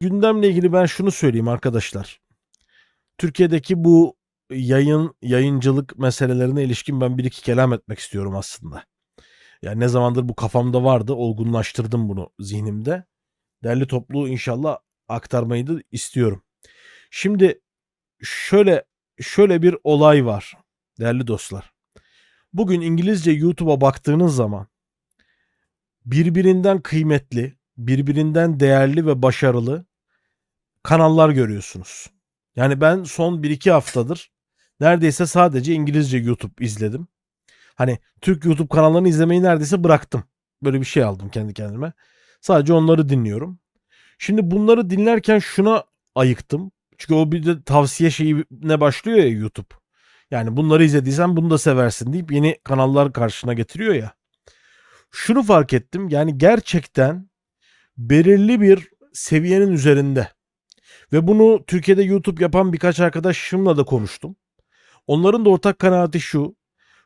gündemle ilgili ben şunu söyleyeyim arkadaşlar. Türkiye'deki bu yayın, yayıncılık meselelerine ilişkin ben bir iki kelam etmek istiyorum aslında. Yani ne zamandır bu kafamda vardı, olgunlaştırdım bunu zihnimde. Derli toplu inşallah aktarmayı da istiyorum. Şimdi şöyle şöyle bir olay var değerli dostlar. Bugün İngilizce YouTube'a baktığınız zaman birbirinden kıymetli, birbirinden değerli ve başarılı kanallar görüyorsunuz. Yani ben son 1-2 haftadır neredeyse sadece İngilizce YouTube izledim. Hani Türk YouTube kanallarını izlemeyi neredeyse bıraktım. Böyle bir şey aldım kendi kendime. Sadece onları dinliyorum. Şimdi bunları dinlerken şuna ayıktım. Çünkü o bir de tavsiye şeyi ne başlıyor ya YouTube. Yani bunları izlediysen bunu da seversin deyip yeni kanallar karşına getiriyor ya. Şunu fark ettim. Yani gerçekten belirli bir seviyenin üzerinde. Ve bunu Türkiye'de YouTube yapan birkaç arkadaşımla da konuştum. Onların da ortak kanaati şu.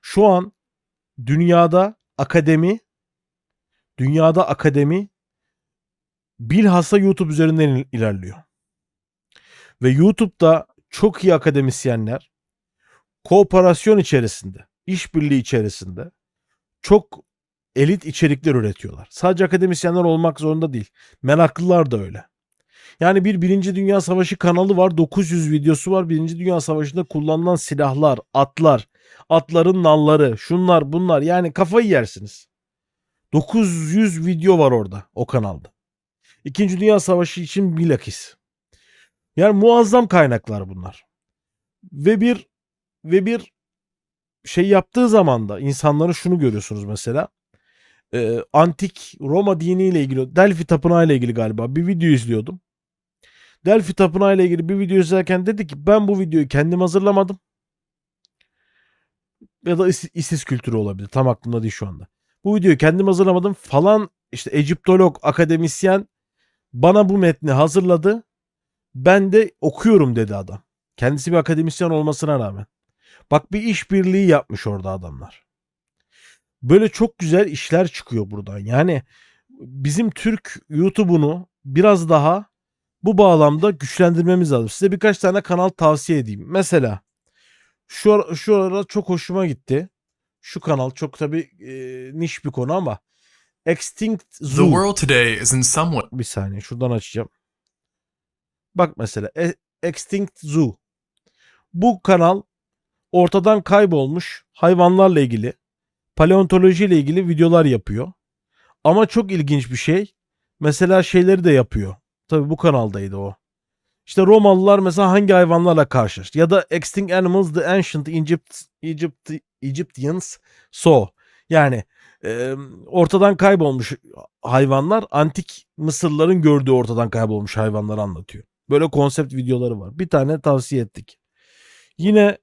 Şu an dünyada akademi dünyada akademi bilhassa YouTube üzerinden il- ilerliyor. Ve YouTube'da çok iyi akademisyenler kooperasyon içerisinde, işbirliği içerisinde çok elit içerikler üretiyorlar. Sadece akademisyenler olmak zorunda değil. Meraklılar da öyle. Yani bir Birinci Dünya Savaşı kanalı var. 900 videosu var. Birinci Dünya Savaşı'nda kullanılan silahlar, atlar, atların nalları, şunlar bunlar. Yani kafayı yersiniz. 900 video var orada o kanalda. İkinci Dünya Savaşı için bilakis. Yani muazzam kaynaklar bunlar. Ve bir ve bir şey yaptığı zaman da insanları şunu görüyorsunuz mesela. Ee, antik Roma diniyle ilgili Delphi tapınağı ile ilgili galiba bir video izliyordum. Delphi tapınağı ile ilgili bir video izlerken dedi ki ben bu videoyu kendim hazırlamadım. Ya da Is- ISIS kültürü olabilir. Tam aklımda değil şu anda. Bu videoyu kendim hazırlamadım falan işte Egiptolog, akademisyen bana bu metni hazırladı. Ben de okuyorum dedi adam. Kendisi bir akademisyen olmasına rağmen. Bak bir işbirliği yapmış orada adamlar. Böyle çok güzel işler çıkıyor buradan. Yani bizim Türk YouTube'unu biraz daha bu bağlamda güçlendirmemiz lazım. Size birkaç tane kanal tavsiye edeyim. Mesela şu ara, şu ara çok hoşuma gitti. Şu kanal çok tabii e, niş bir konu ama Extinct The Zoo. world today is in some way Bir saniye şuradan açacağım. Bak mesela E- Extinct Zoo. Bu kanal ortadan kaybolmuş hayvanlarla ilgili, paleontoloji ile ilgili videolar yapıyor. Ama çok ilginç bir şey. Mesela şeyleri de yapıyor. Tabii bu kanaldaydı o. İşte Romalılar mesela hangi hayvanlarla karşılaştı? Ya da Extinct Animals the Ancient Egypt, Egypt, Egyptians Saw. Yani e, ortadan kaybolmuş hayvanlar antik Mısırlıların gördüğü ortadan kaybolmuş hayvanları anlatıyor. Böyle konsept videoları var. Bir tane tavsiye ettik. Yine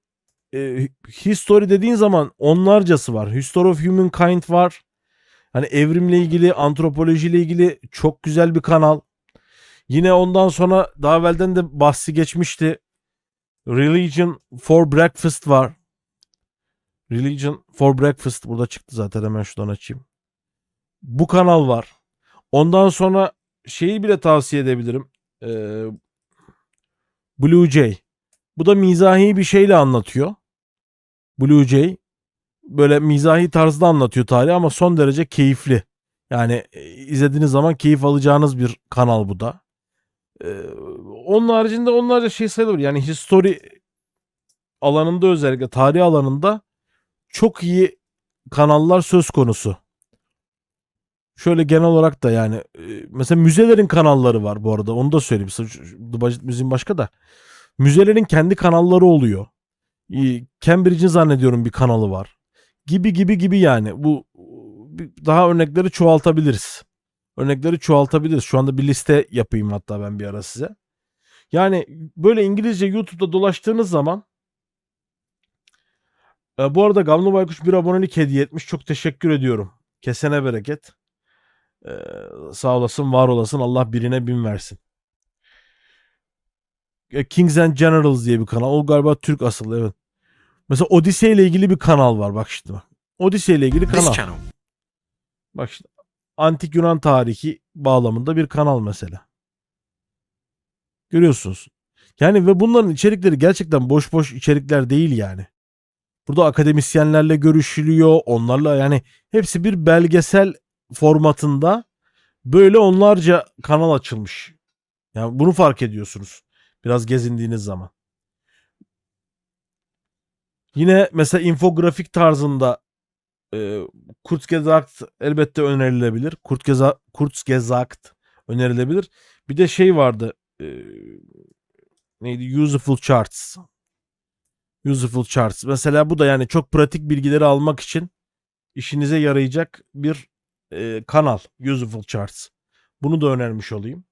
e, history dediğin zaman onlarcası var. History of Humankind var. Hani evrimle ilgili, antropolojiyle ilgili çok güzel bir kanal. Yine ondan sonra daha evvelden de bahsi geçmişti. Religion for Breakfast var. Religion for Breakfast burada çıktı zaten hemen şuradan açayım. Bu kanal var. Ondan sonra şeyi bile tavsiye edebilirim. Ee, Blue Jay. Bu da mizahi bir şeyle anlatıyor. Blue Jay. Böyle mizahi tarzda anlatıyor tarihi ama son derece keyifli. Yani e, izlediğiniz zaman keyif alacağınız bir kanal bu da. Onun haricinde onlarca şey sayılır. Yani history alanında özellikle tarih alanında çok iyi kanallar söz konusu. Şöyle genel olarak da yani mesela müzelerin kanalları var bu arada onu da söyleyeyim. Şu Dubai Müziğin başka da. Müzelerin kendi kanalları oluyor. Cambridge'in zannediyorum bir kanalı var. Gibi gibi gibi yani. Bu daha örnekleri çoğaltabiliriz. Örnekleri çoğaltabiliriz. Şu anda bir liste yapayım hatta ben bir ara size. Yani böyle İngilizce YouTube'da dolaştığınız zaman e, bu arada Gamlı Baykuş bir abonelik hediye etmiş. Çok teşekkür ediyorum. Kesene bereket. E, sağ olasın, var olasın. Allah birine bin versin. E, Kings and Generals diye bir kanal. O galiba Türk asıllı evet. Mesela Odyssey ile ilgili bir kanal var bak şimdi. Odyssey ile ilgili kanal. Bak işte antik Yunan tarihi bağlamında bir kanal mesela. Görüyorsunuz. Yani ve bunların içerikleri gerçekten boş boş içerikler değil yani. Burada akademisyenlerle görüşülüyor. Onlarla yani hepsi bir belgesel formatında böyle onlarca kanal açılmış. Yani bunu fark ediyorsunuz. Biraz gezindiğiniz zaman. Yine mesela infografik tarzında e, Kurzgesagt elbette önerilebilir. Kurzgeza, Kurzgesagt önerilebilir. Bir de şey vardı. e, neydi? Useful Charts. Useful Charts. Mesela bu da yani çok pratik bilgileri almak için işinize yarayacak bir e, kanal. Useful Charts. Bunu da önermiş olayım.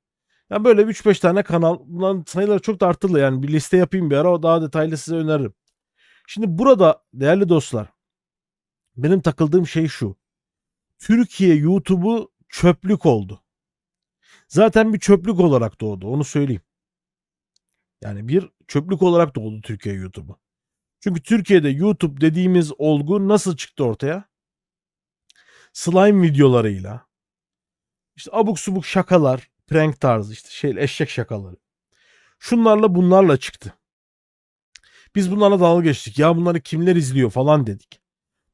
Yani böyle 3-5 tane kanal. Bunların sayıları çok da arttırılıyor. Yani bir liste yapayım bir ara. O daha detaylı size öneririm. Şimdi burada değerli dostlar benim takıldığım şey şu. Türkiye YouTube'u çöplük oldu. Zaten bir çöplük olarak doğdu. Onu söyleyeyim. Yani bir çöplük olarak doğdu Türkiye YouTube'u. Çünkü Türkiye'de YouTube dediğimiz olgu nasıl çıktı ortaya? Slime videolarıyla. işte abuk subuk şakalar, prank tarzı işte şey eşek şakaları. Şunlarla bunlarla çıktı. Biz bunlarla dalga geçtik. Ya bunları kimler izliyor falan dedik.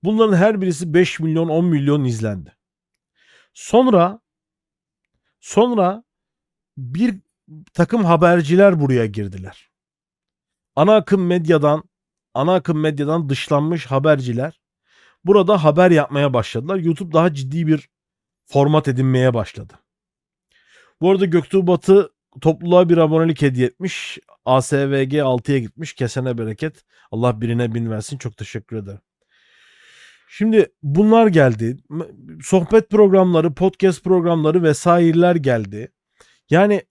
Bunların her birisi 5 milyon 10 milyon izlendi. Sonra sonra bir takım haberciler buraya girdiler. Ana akım medyadan ana akım medyadan dışlanmış haberciler burada haber yapmaya başladılar. YouTube daha ciddi bir format edinmeye başladı. Bu arada Göktuğ Batı topluluğa bir abonelik hediye etmiş. ASVG 6'ya gitmiş. Kesene bereket. Allah birine bin versin. Çok teşekkür ederim. Şimdi bunlar geldi. Sohbet programları, podcast programları vesaireler geldi. Yani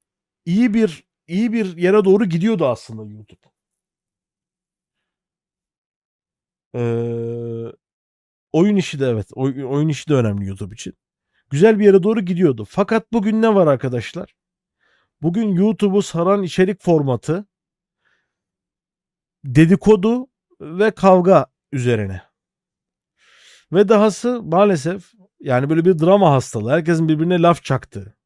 iyi bir iyi bir yere doğru gidiyordu aslında YouTube. Ee, oyun işi de evet. oy- oyun işi de önemli YouTube için. Güzel bir yere doğru gidiyordu. Fakat bugün ne var arkadaşlar? Bugün YouTube'u saran içerik formatı dedikodu ve kavga üzerine. Ve dahası maalesef yani böyle bir drama hastalığı. Herkesin birbirine laf çaktığı.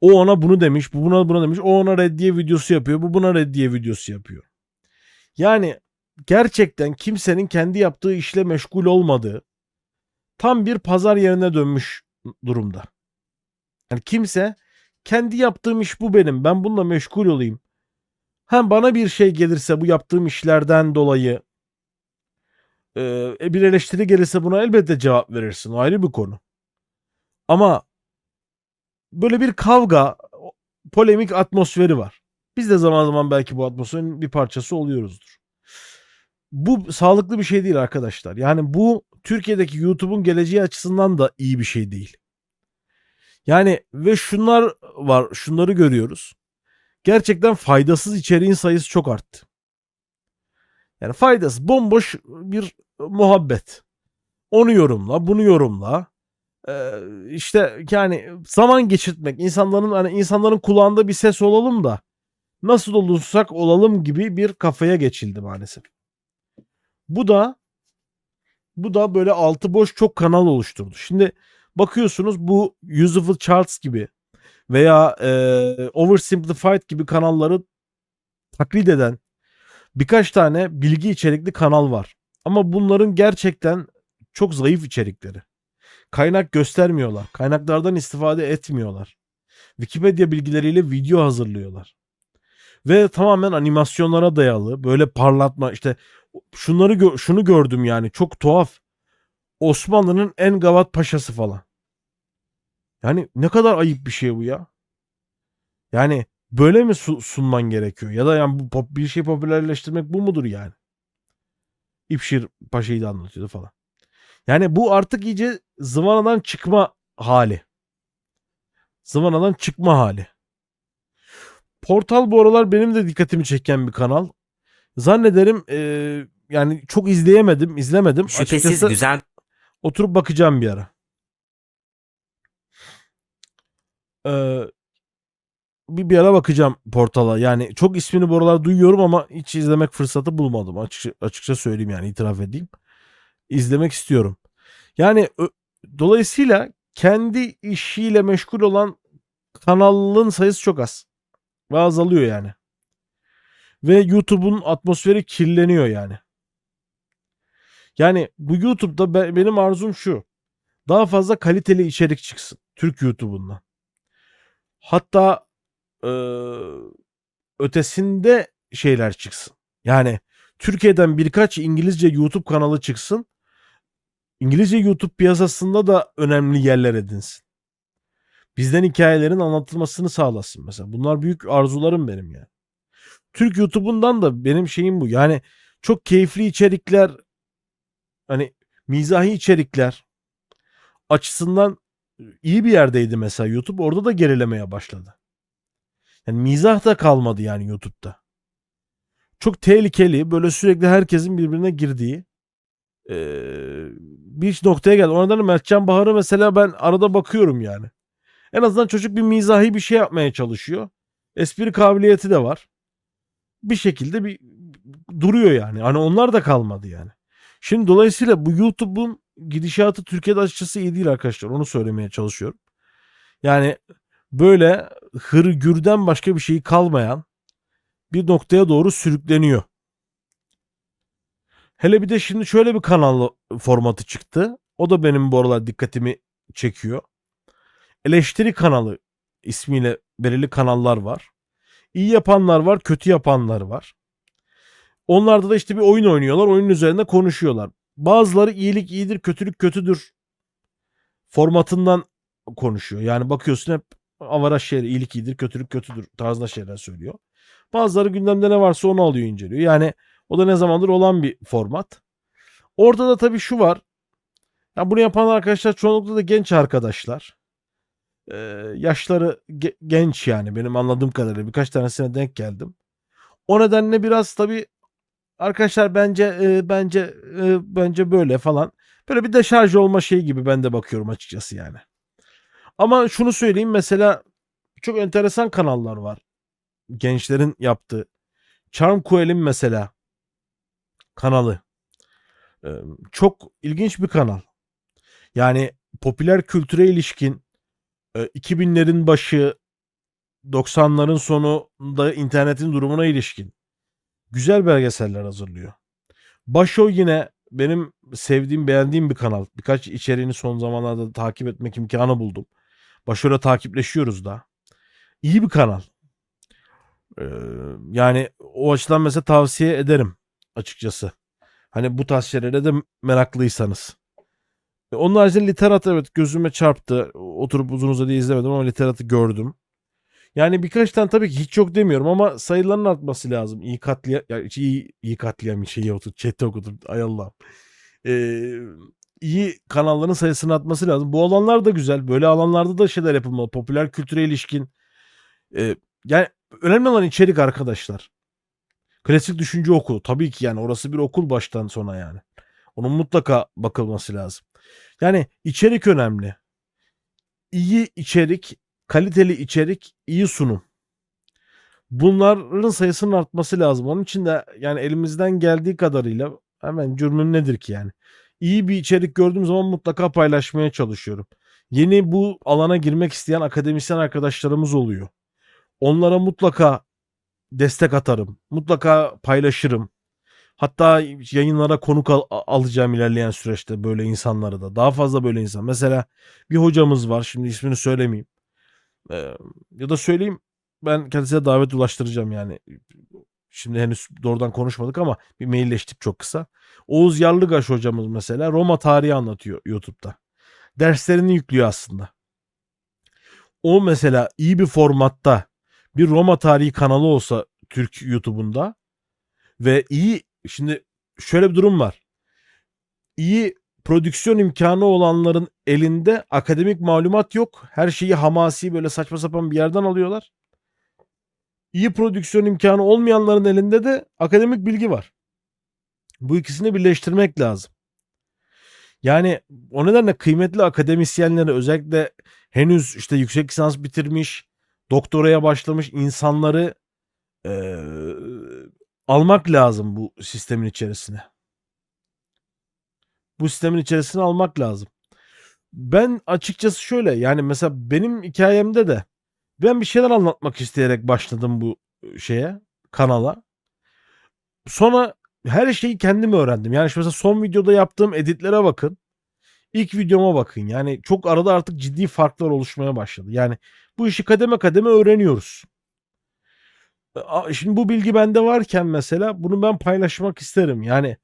O ona bunu demiş, bu buna buna demiş. O ona reddiye videosu yapıyor, bu buna reddiye videosu yapıyor. Yani gerçekten kimsenin kendi yaptığı işle meşgul olmadığı tam bir pazar yerine dönmüş durumda. Yani kimse kendi yaptığım iş bu benim. Ben bununla meşgul olayım. Hem bana bir şey gelirse bu yaptığım işlerden dolayı e, bir eleştiri gelirse buna elbette cevap verirsin. O ayrı bir konu. Ama böyle bir kavga, polemik atmosferi var. Biz de zaman zaman belki bu atmosferin bir parçası oluyoruzdur. Bu sağlıklı bir şey değil arkadaşlar. Yani bu Türkiye'deki YouTube'un geleceği açısından da iyi bir şey değil. Yani ve şunlar var, şunları görüyoruz. Gerçekten faydasız içeriğin sayısı çok arttı. Yani faydası bomboş bir muhabbet. Onu yorumla, bunu yorumla. Ee, işte yani zaman geçirtmek, insanların hani insanların kulağında bir ses olalım da nasıl olursak olalım gibi bir kafaya geçildi maalesef. Bu da bu da böyle altı boş çok kanal oluşturdu. Şimdi bakıyorsunuz bu Useful Charts gibi veya e, Oversimplified gibi kanalları taklit eden birkaç tane bilgi içerikli kanal var. Ama bunların gerçekten çok zayıf içerikleri. Kaynak göstermiyorlar. Kaynaklardan istifade etmiyorlar. Wikipedia bilgileriyle video hazırlıyorlar. Ve tamamen animasyonlara dayalı. Böyle parlatma işte şunları gö- şunu gördüm yani çok tuhaf. Osmanlı'nın en gavat paşası falan. Yani ne kadar ayıp bir şey bu ya. Yani böyle mi su- sunman gerekiyor? Ya da yani bu bir şey popülerleştirmek bu mudur yani? İpşir Paşa'yı da anlatıyordu falan. Yani bu artık iyice zıvanadan çıkma hali. Zıvanadan çıkma hali. Portal bu aralar benim de dikkatimi çeken bir kanal. Zannederim eee, yani çok izleyemedim, izlemedim. Şüphesiz Açıkçası güzel oturup bakacağım bir ara. Eee, bir, bir ara bakacağım portala. Yani çok ismini bu aralar duyuyorum ama hiç izlemek fırsatı bulmadım. Açıkça, açıkça söyleyeyim yani itiraf edeyim. İzlemek istiyorum. Yani dolayısıyla kendi işiyle meşgul olan kanalın sayısı çok az. ve azalıyor yani. Ve YouTube'un atmosferi kirleniyor yani. Yani bu YouTube'da be- benim arzum şu. Daha fazla kaliteli içerik çıksın Türk YouTube'undan. Hatta eee, ötesinde şeyler çıksın. Yani Türkiye'den birkaç İngilizce YouTube kanalı çıksın. İngilizce YouTube piyasasında da önemli yerler edinsin. Bizden hikayelerin anlatılmasını sağlasın mesela. Bunlar büyük arzularım benim yani. Türk YouTube'undan da benim şeyim bu. Yani çok keyifli içerikler hani mizahi içerikler açısından iyi bir yerdeydi mesela YouTube. Orada da gerilemeye başladı. Yani mizah da kalmadı yani YouTube'da. Çok tehlikeli böyle sürekli herkesin birbirine girdiği eee, bir noktaya geldi. O nedenle Mertcan Bahar'ı mesela ben arada bakıyorum yani. En azından çocuk bir mizahi bir şey yapmaya çalışıyor. Espri kabiliyeti de var. Bir şekilde bir duruyor yani. Hani onlar da kalmadı yani. Şimdi dolayısıyla bu YouTube'un gidişatı Türkiye'de açıkçası iyi değil arkadaşlar. Onu söylemeye çalışıyorum. Yani böyle hırgürden başka bir şey kalmayan bir noktaya doğru sürükleniyor. Hele bir de şimdi şöyle bir kanal formatı çıktı. O da benim bu aralar dikkatimi çekiyor. Eleştiri kanalı ismiyle belirli kanallar var. İyi yapanlar var, kötü yapanlar var. Onlarda da işte bir oyun oynuyorlar, oyunun üzerinde konuşuyorlar. Bazıları iyilik iyidir, kötülük kötüdür formatından konuşuyor. Yani bakıyorsun hep avaraş şeyler, iyilik iyidir, kötülük kötüdür tarzında şeyler söylüyor. Bazıları gündemde ne varsa onu alıyor inceliyor. Yani o da ne zamandır olan bir format. Orada da tabii şu var. Ya bunu yapan arkadaşlar çoğunlukla da genç arkadaşlar. Ee, yaşları ge- genç yani benim anladığım kadarıyla birkaç tanesine denk geldim. O nedenle biraz tabii arkadaşlar bence e, bence e, bence böyle falan. Böyle bir deşarj olma şeyi gibi ben de bakıyorum açıkçası yani. Ama şunu söyleyeyim mesela çok enteresan kanallar var. Gençlerin yaptığı. Charm Coel'in mesela kanalı. Ee, çok ilginç bir kanal. Yani popüler kültüre ilişkin e, 2000'lerin başı 90'ların sonunda internetin durumuna ilişkin güzel belgeseller hazırlıyor. Başo yine benim sevdiğim, beğendiğim bir kanal. Birkaç içeriğini son zamanlarda takip etmek imkanı buldum. Başo'yla takipleşiyoruz da. İyi bir kanal. Ee, yani o açıdan mesela tavsiye ederim açıkçası. Hani bu tarz de meraklıysanız. Onun haricinde literat evet gözüme çarptı. Oturup uzun uzadıya izlemedim ama literatı gördüm. Yani birkaç tane tabii ki hiç yok demiyorum ama sayıların artması lazım. İyi katliam, ya iyi, iyi katliam şeyi otur, chat'te okutur. Ay Allah'ım. Ee, iyi kanalların sayısını artması lazım. Bu alanlar da güzel. Böyle alanlarda da şeyler yapılmalı. Popüler kültüre ilişkin. Ee, yani önemli olan içerik arkadaşlar. Klasik düşünce okulu. Tabii ki yani orası bir okul baştan sona yani. Onun mutlaka bakılması lazım. Yani içerik önemli. İyi içerik, kaliteli içerik, iyi sunum. Bunların sayısının artması lazım. Onun için de yani elimizden geldiği kadarıyla hemen cürmüm nedir ki yani? İyi bir içerik gördüğüm zaman mutlaka paylaşmaya çalışıyorum. Yeni bu alana girmek isteyen akademisyen arkadaşlarımız oluyor. Onlara mutlaka destek atarım. Mutlaka paylaşırım. Hatta yayınlara konuk al- alacağım ilerleyen süreçte böyle insanları da. Daha fazla böyle insan. Mesela bir hocamız var. Şimdi ismini söylemeyeyim. Ee, ya da söyleyeyim. Ben kendisine davet ulaştıracağım yani. Şimdi henüz doğrudan konuşmadık ama bir mailleştik çok kısa. Oğuz Yarlıgaş hocamız mesela Roma tarihi anlatıyor YouTube'da. Derslerini yüklüyor aslında. O mesela iyi bir formatta bir Roma tarihi kanalı olsa Türk YouTube'unda ve iyi şimdi şöyle bir durum var. İyi prodüksiyon imkanı olanların elinde akademik malumat yok. Her şeyi hamasi böyle saçma sapan bir yerden alıyorlar. İyi prodüksiyon imkanı olmayanların elinde de akademik bilgi var. Bu ikisini birleştirmek lazım. Yani o nedenle kıymetli akademisyenleri özellikle henüz işte yüksek lisans bitirmiş, doktoraya başlamış insanları eee, almak lazım bu sistemin içerisine. Bu sistemin içerisine almak lazım. Ben açıkçası şöyle yani mesela benim hikayemde de Ben bir şeyler anlatmak isteyerek başladım bu şeye, kanala. Sonra her şeyi kendim öğrendim. Yani mesela son videoda yaptığım editlere bakın. İlk videoma bakın. Yani çok arada artık ciddi farklar oluşmaya başladı. Yani bu işi kademe kademe öğreniyoruz. A- Şimdi bu bilgi bende varken mesela bunu ben paylaşmak isterim. Yani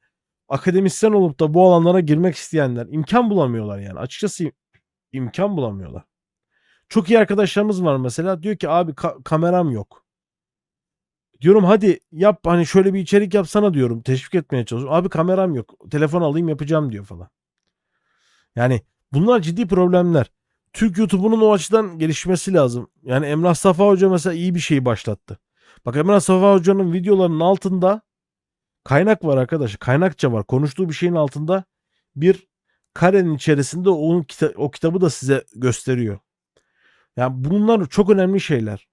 akademisyen olup da bu alanlara girmek isteyenler imkan bulamıyorlar yani. Açıkçası im- imkan bulamıyorlar. Çok iyi arkadaşlarımız var mesela. Diyor ki abi ka- kameram yok. Diyorum hadi yap hani şöyle bir içerik yapsana diyorum. Teşvik etmeye çalışıyorum. Abi kameram yok. Telefon alayım yapacağım diyor falan. Yani bunlar ciddi problemler. Türk YouTube'unun o açıdan gelişmesi lazım. Yani Emrah Safa Hoca mesela iyi bir şey başlattı. Bak Emrah Safa Hoca'nın videolarının altında kaynak var arkadaş. Kaynakça var. Konuştuğu bir şeyin altında bir karenin içerisinde onun kita- o kitabı da size gösteriyor. Yani bunlar çok önemli şeyler.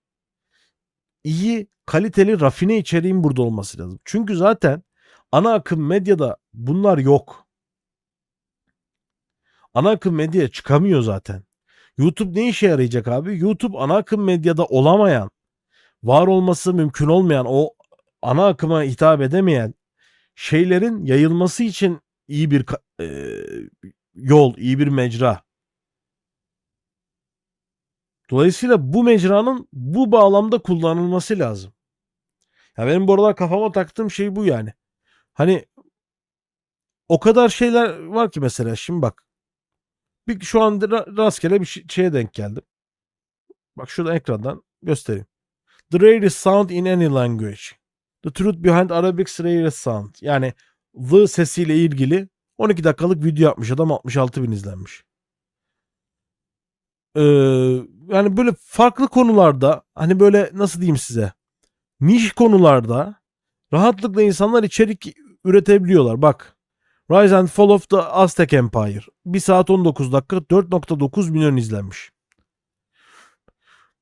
İyi, kaliteli, rafine içeriğin burada olması lazım. Çünkü zaten ana akım medyada bunlar yok. Ana akım medyaya çıkamıyor zaten. YouTube ne işe yarayacak abi? YouTube ana akım medyada olamayan, var olması mümkün olmayan, o ana akıma hitap edemeyen şeylerin yayılması için iyi bir eee, yol, iyi bir mecra. Dolayısıyla bu mecranın bu bağlamda kullanılması lazım. Ya benim bu aralar kafama taktığım şey bu yani. Hani o kadar şeyler var ki mesela şimdi bak. Bir şu an ra- rastgele bir şey- şeye denk geldim. Bak şurada ekrandan göstereyim. The rarest sound in any language. The truth behind Arabic's rarest sound. Yani the sesiyle ilgili 12 dakikalık video yapmış adam 66 bin izlenmiş. Ee, yani böyle farklı konularda hani böyle nasıl diyeyim size niş konularda rahatlıkla insanlar içerik üretebiliyorlar. Bak Rise and Fall of the Aztec Empire 1 saat 19 dakika 4.9 milyon izlenmiş.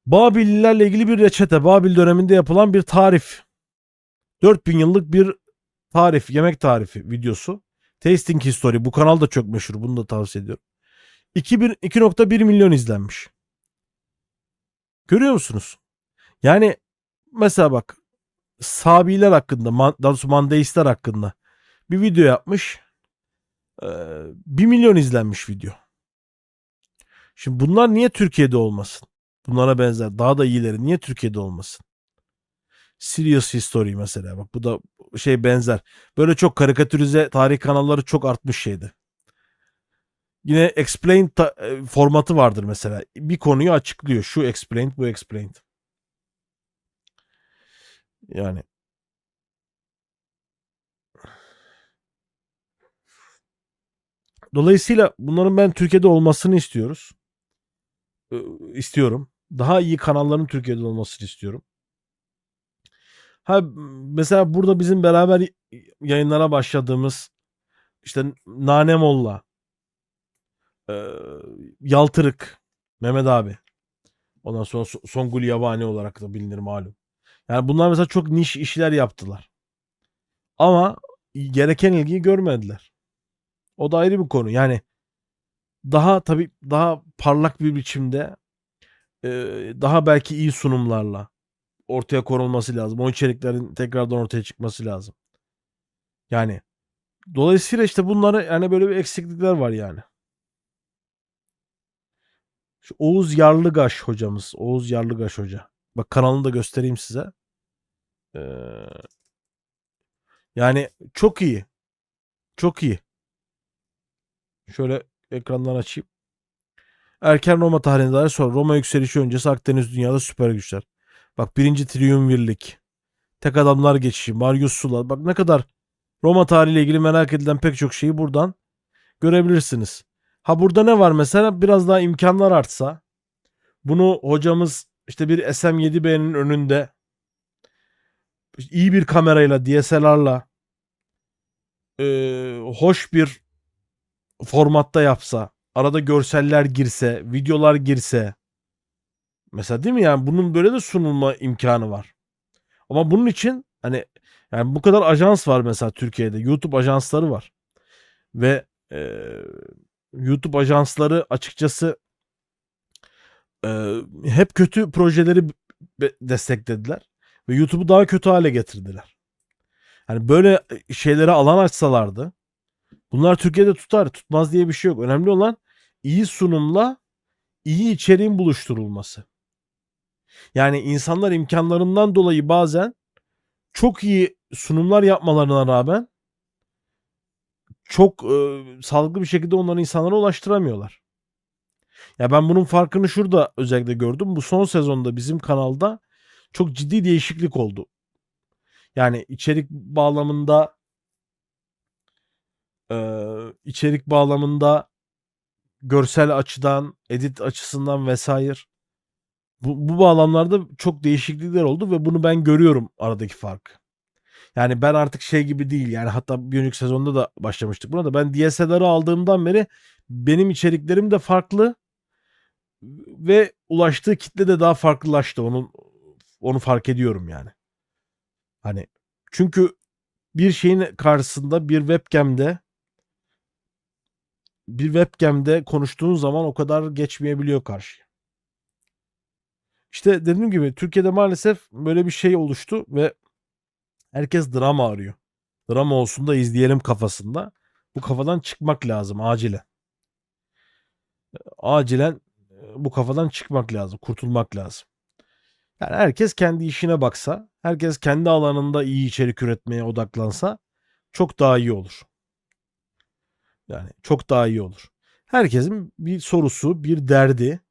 Babillilerle ilgili bir reçete. Babil döneminde yapılan bir tarif. 4000 yıllık bir tarif, yemek tarifi videosu. Tasting History. Bu kanal da çok meşhur. Bunu da tavsiye ediyorum. 2000 2.1 milyon izlenmiş. Görüyor musunuz? Yani mesela bak Sabiler hakkında, man, daha doğrusu Mandeistler hakkında bir video yapmış. Ee, 1 milyon izlenmiş video. Şimdi bunlar niye Türkiye'de olmasın? Bunlara benzer daha da iyileri niye Türkiye'de olmasın? Serious History mesela bak bu da şey benzer. Böyle çok karikatürize tarih kanalları çok artmış şeydi. Yine explain ta- e, formatı vardır mesela. Bir konuyu açıklıyor. Şu explained, bu explained. Yani Dolayısıyla bunların ben Türkiye'de olmasını istiyoruz. İstiyorum. Daha iyi kanalların Türkiye'de olmasını istiyorum. Ha mesela burada bizim beraber yayınlara başladığımız işte Nane Molla, e, Yaltırık, Mehmet abi. Ondan sonra So- Songül Yabani olarak da bilinir malum. Yani bunlar mesela çok niş işler yaptılar. Ama gereken ilgiyi görmediler. O da ayrı bir konu. Yani daha tabii daha parlak bir biçimde e, daha belki iyi sunumlarla ortaya konulması lazım. O içeriklerin tekrardan ortaya çıkması lazım. Yani dolayısıyla işte bunları yani böyle bir eksiklikler var yani. Şu Oğuz Yarlıgaş hocamız. Oğuz Yarlıgaş hoca. Bak kanalını da göstereyim size. Ee, yani çok iyi. Çok iyi. Şöyle ekrandan açayım. Erken Roma tarihine dair sonra Roma yükselişi öncesi Akdeniz dünyada süper güçler. Bak birinci Triumvirlik. Tek adamlar geçişi. Marius Sulla. Bak ne kadar Roma tarihiyle ilgili merak edilen pek çok şeyi buradan görebilirsiniz. Ha burada ne var mesela? Biraz daha imkanlar artsa. Bunu hocamız işte bir SM7B'nin önünde iyi bir kamerayla DSLR'la e, hoş bir formatta yapsa, arada görseller girse, videolar girse. Mesela değil mi yani bunun böyle de sunulma imkanı var. Ama bunun için hani yani bu kadar ajans var mesela Türkiye'de. YouTube ajansları var. Ve e, YouTube ajansları açıkçası e, hep kötü projeleri desteklediler ve YouTube'u daha kötü hale getirdiler. Hani böyle şeylere alan açsalardı bunlar Türkiye'de tutar tutmaz diye bir şey yok. Önemli olan iyi sunumla iyi içeriğin buluşturulması. Yani insanlar imkanlarından dolayı bazen çok iyi sunumlar yapmalarına rağmen çok e, sağlıklı bir şekilde onları insanlara ulaştıramıyorlar. Ya ben bunun farkını şurada özellikle gördüm. Bu son sezonda bizim kanalda çok ciddi değişiklik oldu. Yani içerik bağlamında e, içerik bağlamında görsel açıdan, edit açısından vesaire bu, bu bağlamlarda çok değişiklikler oldu ve bunu ben görüyorum aradaki farkı. Yani ben artık şey gibi değil yani hatta bir önceki sezonda da başlamıştık buna da ben DSLR'ı aldığımdan beri benim içeriklerim de farklı ve ulaştığı kitle de daha farklılaştı. Onu onu fark ediyorum yani. Hani çünkü bir şeyin karşısında bir webcam'de bir webcam'de konuştuğun zaman o kadar geçmeyebiliyor karşıya. İşte dediğim gibi Türkiye'de maalesef böyle bir şey oluştu ve herkes drama arıyor. Drama olsun da izleyelim kafasında. Bu kafadan çıkmak lazım acilen. Acilen e, bu kafadan çıkmak lazım, kurtulmak lazım. Yani herkes kendi işine baksa, herkes kendi alanında iyi içerik üretmeye odaklansa çok daha iyi olur. Yani çok daha iyi olur. Herkesin bir sorusu, bir derdi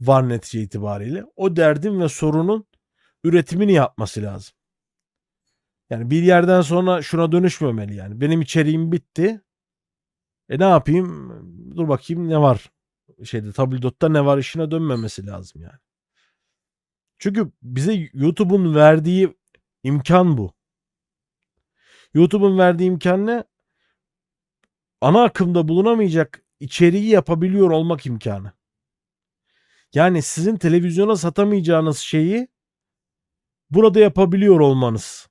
var netice itibariyle. O derdin ve sorunun üretimini yapması lazım. Yani bir yerden sonra şuna dönüşmemeli yani. Benim içeriğim bitti. E ne yapayım? Dur bakayım ne var? Şeyde tablodotta ne var işine dönmemesi lazım yani. Çünkü bize YouTube'un verdiği imkan bu. YouTube'un verdiği imkan ne? Ana akımda bulunamayacak içeriği yapabiliyor olmak imkanı. Yani sizin televizyona satamayacağınız şeyi burada yapabiliyor olmanız.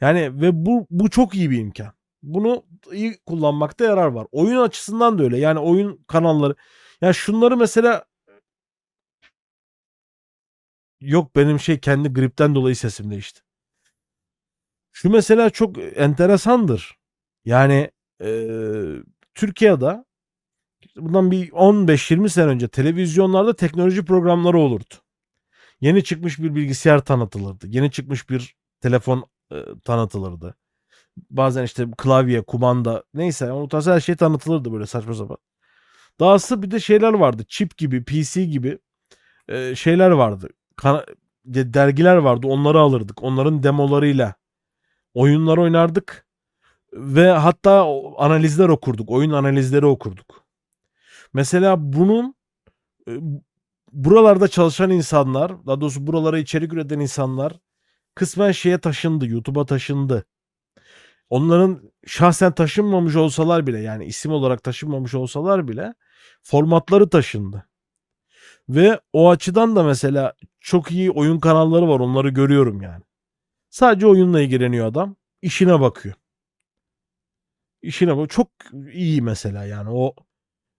Yani ve bu bu çok iyi bir imkan. Bunu iyi kullanmakta yarar var. Oyun açısından da öyle. Yani oyun kanalları. Yani şunları mesela yok benim şey kendi gripten dolayı sesim değişti. Şu mesela çok enteresandır. Yani eee, Türkiye'de bundan bir 15-20 sene önce televizyonlarda teknoloji programları olurdu. Yeni çıkmış bir bilgisayar tanıtılırdı. Yeni çıkmış bir telefon e, tanıtılırdı. Bazen işte klavye, kumanda neyse o tarz her şey tanıtılırdı böyle saçma sapan. Dahası bir de şeyler vardı. Chip gibi, PC gibi e, şeyler vardı. Dergiler vardı. Onları alırdık. Onların demolarıyla oyunlar oynardık. Ve hatta analizler okurduk. Oyun analizleri okurduk. Mesela bunun e, buralarda çalışan insanlar, daha doğrusu buralara içerik üreten insanlar kısmen şeye taşındı, YouTube'a taşındı. Onların şahsen taşınmamış olsalar bile yani isim olarak taşınmamış olsalar bile formatları taşındı. Ve o açıdan da mesela çok iyi oyun kanalları var onları görüyorum yani. Sadece oyunla ilgileniyor adam. işine bakıyor. İşine bak çok iyi mesela yani o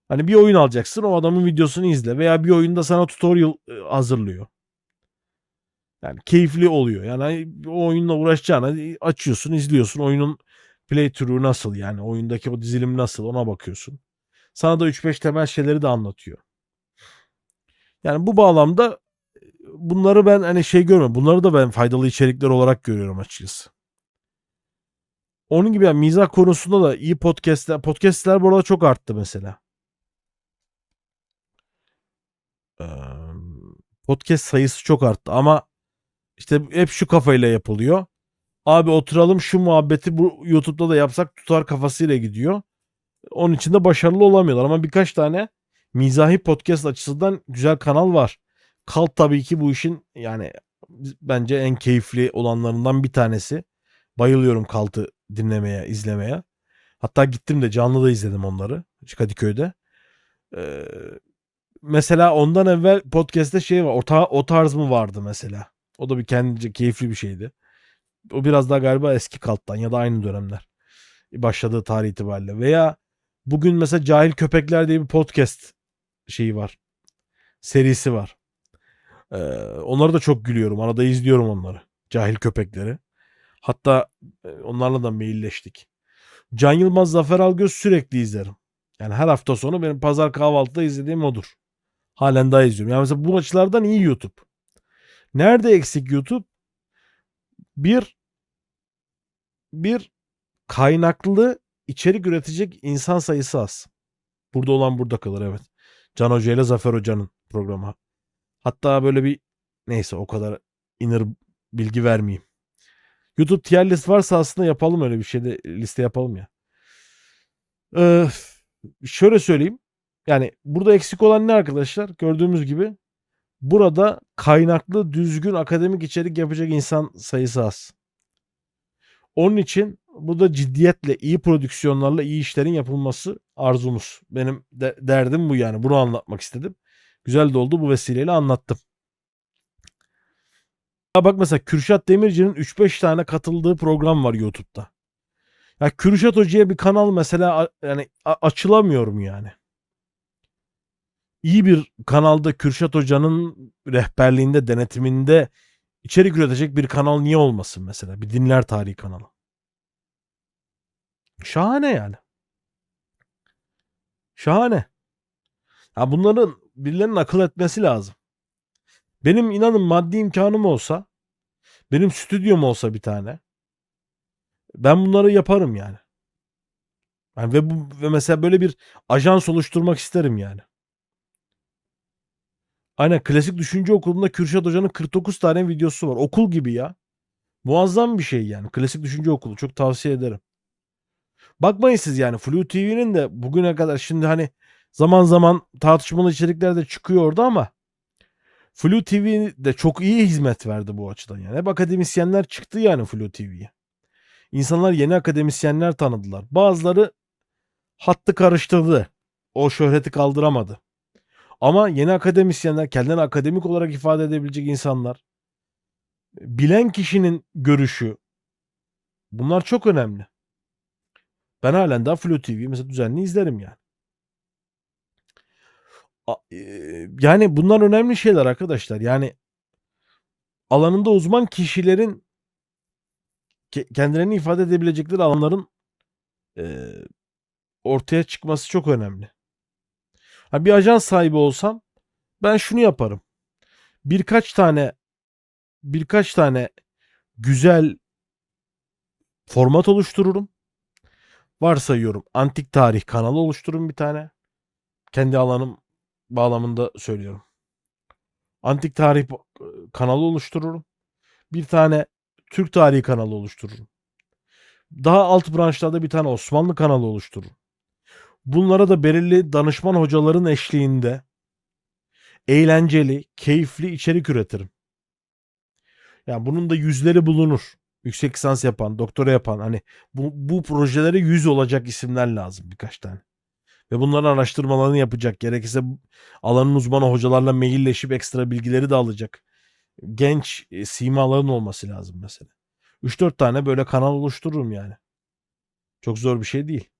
hani bir oyun alacaksın o adamın videosunu izle veya bir oyunda sana tutorial e, hazırlıyor. Yani keyifli oluyor. Yani hani o oyunla uğraşacağına açıyorsun, izliyorsun. Oyunun playthrough nasıl yani oyundaki o dizilim nasıl ona bakıyorsun. Sana da 3-5 temel şeyleri de anlatıyor. Yani bu bağlamda e, bunları ben hani şey görmüyorum. Bunları da ben faydalı içerikler olarak görüyorum açıkçası. Onun gibi yani mizah konusunda da iyi podcastler, podcastler bu arada çok arttı mesela. Podcast sayısı çok arttı ama işte hep şu kafayla yapılıyor. Abi oturalım şu muhabbeti bu YouTube'da da yapsak tutar kafasıyla gidiyor. Onun için de başarılı olamıyorlar ama birkaç tane mizahi podcast açısından güzel kanal var. Kalt tabii ki bu işin yani bence en keyifli olanlarından bir tanesi. Bayılıyorum Kalt'ı dinlemeye, izlemeye. Hatta gittim de canlı da izledim onları Kadıköy'de. Ee, mesela ondan evvel podcast'te şey var. O, ta- o tarz mı vardı mesela? O da bir kendince keyifli bir şeydi. O biraz daha galiba eski Kalt'tan ya da aynı dönemler. Başladığı tarih itibariyle. Veya bugün mesela Cahil Köpekler diye bir podcast şeyi var. Serisi var. Ee, onları da çok gülüyorum. Arada izliyorum onları. Cahil köpekleri. Hatta e, onlarla da mailleştik. Can Yılmaz, Zafer Algöz sürekli izlerim. Yani her hafta sonu benim pazar kahvaltıda izlediğim odur. Halen daha izliyorum. Yani mesela bu açılardan iyi YouTube. Nerede eksik YouTube? Bir bir kaynaklı içerik üretecek insan sayısı az. Burada olan burada kalır evet. Can Hoca ile Zafer Hoca'nın programı. Hatta böyle bir neyse o kadar inir bilgi vermeyeyim. YouTube tier list varsa aslında yapalım öyle bir şey de liste yapalım ya. Ee, şöyle söyleyeyim. Yani burada eksik olan ne arkadaşlar? Gördüğümüz gibi burada kaynaklı düzgün akademik içerik yapacak insan sayısı az. Onun için burada ciddiyetle iyi prodüksiyonlarla iyi işlerin yapılması arzumuz. Benim de, derdim bu yani. Bunu anlatmak istedim. Güzel de oldu bu vesileyle anlattım. Ya bak mesela Kürşat Demirci'nin 3-5 tane katıldığı program var YouTube'da. Ya Kürşat Hoca'ya bir kanal mesela yani açılamıyorum yani. İyi bir kanalda Kürşat Hoca'nın rehberliğinde, denetiminde içerik üretecek bir kanal niye olmasın mesela? Bir dinler tarihi kanalı. Şahane yani. Şahane. Ya bunların birilerinin akıl etmesi lazım. Benim inanın maddi imkanım olsa, benim stüdyom olsa bir tane, ben bunları yaparım yani. Yani ve bu ve mesela böyle bir ajans oluşturmak isterim yani. Aynen klasik düşünce okulunda Kürşat Hoca'nın 49 tane videosu var. Okul gibi ya. Muazzam bir şey yani. Klasik düşünce okulu. Çok tavsiye ederim. Bakmayın siz yani Flu TV'nin de bugüne kadar şimdi hani zaman zaman tartışmalı içerikler de çıkıyor orada ama Flu TV de çok iyi hizmet verdi bu açıdan yani. Hep akademisyenler çıktı yani Flu TV'ye. İnsanlar yeni akademisyenler tanıdılar. Bazıları hattı karıştırdı. O şöhreti kaldıramadı. Ama yeni akademisyenler, kendilerini akademik olarak ifade edebilecek insanlar, bilen kişinin görüşü, bunlar çok önemli. Ben halen daha Flu TV mesela düzenli izlerim yani. E, Yani bunlar önemli şeyler arkadaşlar. Yani alanında uzman kişilerin ke- kendilerini ifade edebilecekleri alanların e, ortaya çıkması çok önemli. Ha, bir ajans sahibi olsam ben şunu yaparım. Birkaç tane birkaç tane güzel format oluştururum. Varsayıyorum antik tarih kanalı oluştururum bir tane. Kendi alanım bağlamında söylüyorum. Antik tarih e, kanalı oluştururum. Bir tane Türk tarihi kanalı oluştururum. Daha alt branşlarda bir tane Osmanlı kanalı oluştururum. Bunlara da belirli danışman hocaların eşliğinde eğlenceli, keyifli içerik üretirim. Yani bunun da yüzleri bulunur. Yüksek lisans yapan, doktora yapan hani bu, bu projelere yüz olacak isimler lazım birkaç tane. Ve bunların araştırmalarını yapacak. Gerekirse alanın uzmanı hocalarla mailleşip ekstra bilgileri de alacak. Genç e, simaların olması lazım mesela. 3-4 tane böyle kanal oluştururum yani. Çok zor bir şey değil.